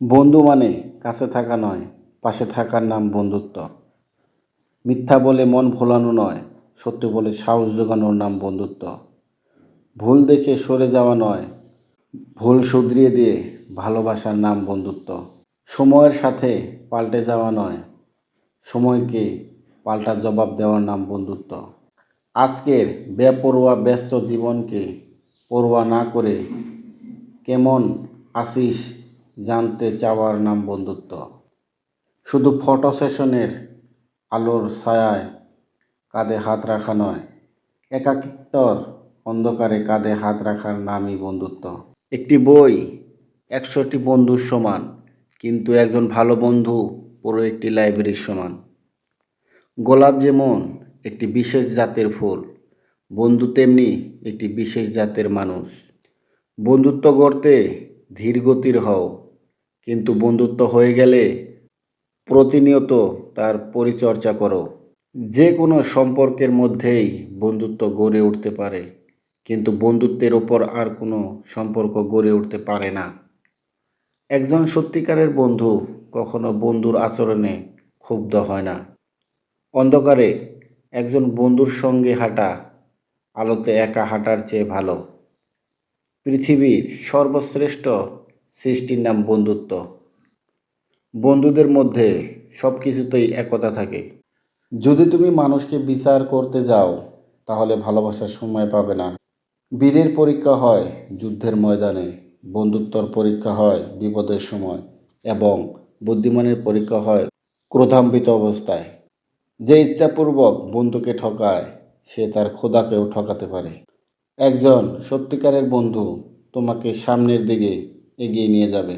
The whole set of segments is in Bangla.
বন্ধু মানে কাছে থাকা নয়, পাশে থাকার নাম বন্ধুত্ব। মিথ্যা বলে মন ভোলানো নয়, সত্য বলে সাহস জোগানোর নাম বন্ধুত্ব। ভুল দেখে সরে যাওয়া নয়, ভুল শুধরিয়ে দিয়ে ভালোবাসার নাম বন্ধুত্ব। সময়ের সাথে পাল্টে যাওয়া নয়, সময়কে পাল্টা জবাব দেওয়ার নাম বন্ধুত্ব। আজকের বেপরোয়া ব্যস্ত জীবনকে পরোয়া না করে কেমন আসিস জানতে চাওয়ার নাম বন্ধুত্ব। শুধু ফটো সেশনের আলোর ছায়ায় কাঁধে হাত রাখা নয়, একাকিত্বর অন্ধকারে কাঁধে হাত রাখার নামই বন্ধুত্ব। একটি বই একশোটি বন্ধুর সমান, কিন্তু একজন ভালো বন্ধু পুরো একটি লাইব্রেরির সমান। গোলাপ যেমন একটি বিশেষ জাতের ফুল, বন্ধু তেমনি একটি বিশেষ জাতের মানুষ। বন্ধুত্ব গড়তে ধীরগতির হও কিন্তু বন্ধুত্ব হয়ে গেলে প্রতিনিয়ত তার পরিচর্যা করো। যে কোনো সম্পর্কের মধ্যেই বন্ধুত্ব গড়ে উঠতে পারে, কিন্তু বন্ধুত্বের ওপর আর কোনো সম্পর্ক গড়ে উঠতে পারে না। একজন সত্যিকারের বন্ধু কখনো বন্ধুর আচরণে ক্ষুব্ধ হয় না। অন্ধকারে একজন বন্ধুর সঙ্গে হাঁটা আলোতে একা হাঁটার চেয়ে ভালো। পৃথিবীর সর্বশ্রেষ্ঠ সৃষ্টির নাম বন্ধুত্ব। বন্ধুদের মধ্যে সব কিছুতেই একতা থাকে। যদি তুমি মানুষকে বিচার করতে যাও, তাহলে ভালোবাসার সময় পাবে না। বীরের পরীক্ষা হয় যুদ্ধের ময়দানে, বন্ধুত্বর পরীক্ষা হয় বিপদের সময়, এবং বুদ্ধিমানের পরীক্ষা হয় ক্রোধাম্বিত অবস্থায়। যে ইচ্ছাপূর্বক বন্ধুকে ঠকায়, সে তার খোদাকেও ঠকাতে পারে। একজন সত্যিকারের বন্ধু তোমাকে সামনের দিকে এগিয়ে নিয়ে যাবে।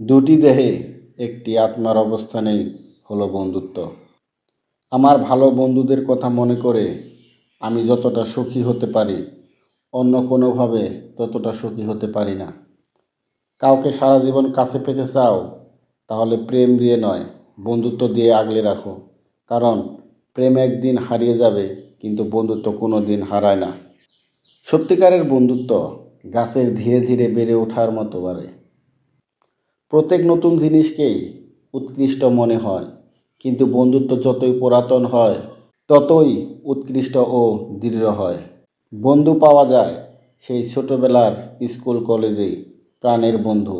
দুটি দেহে একটি আত্মার অবস্থানেই হলো বন্ধুত্ব। আমার ভালো বন্ধুদের কথা মনে করে আমি যতটা সুখী হতে পারি, অন্য কোনোভাবে ততটা সুখী হতে পারি না। কাউকে সারা জীবন কাছে পেতে চাও, তাহলে প্রেম দিয়ে নয়, বন্ধুত্ব দিয়ে আগলে রাখো। কারণ প্রেম একদিন হারিয়ে যাবে, কিন্তু বন্ধুত্ব কোনো দিন হারায় না। সত্যিকারের বন্ধুত্ব গাছের ধীরে ধীরে বেড়ে ওঠার মতো বাড়ে প্রত্যেক নতুন জিনিসকেই উৎকৃষ্ট মনে হয়, কিন্তু বন্ধুত্ব যতই পুরাতন হয়, ততই উৎকৃষ্ট ও দৃঢ় হয়। বন্ধু পাওয়া যায় সেই ছোটোবেলার স্কুল কলেজে প্রাণের বন্ধু।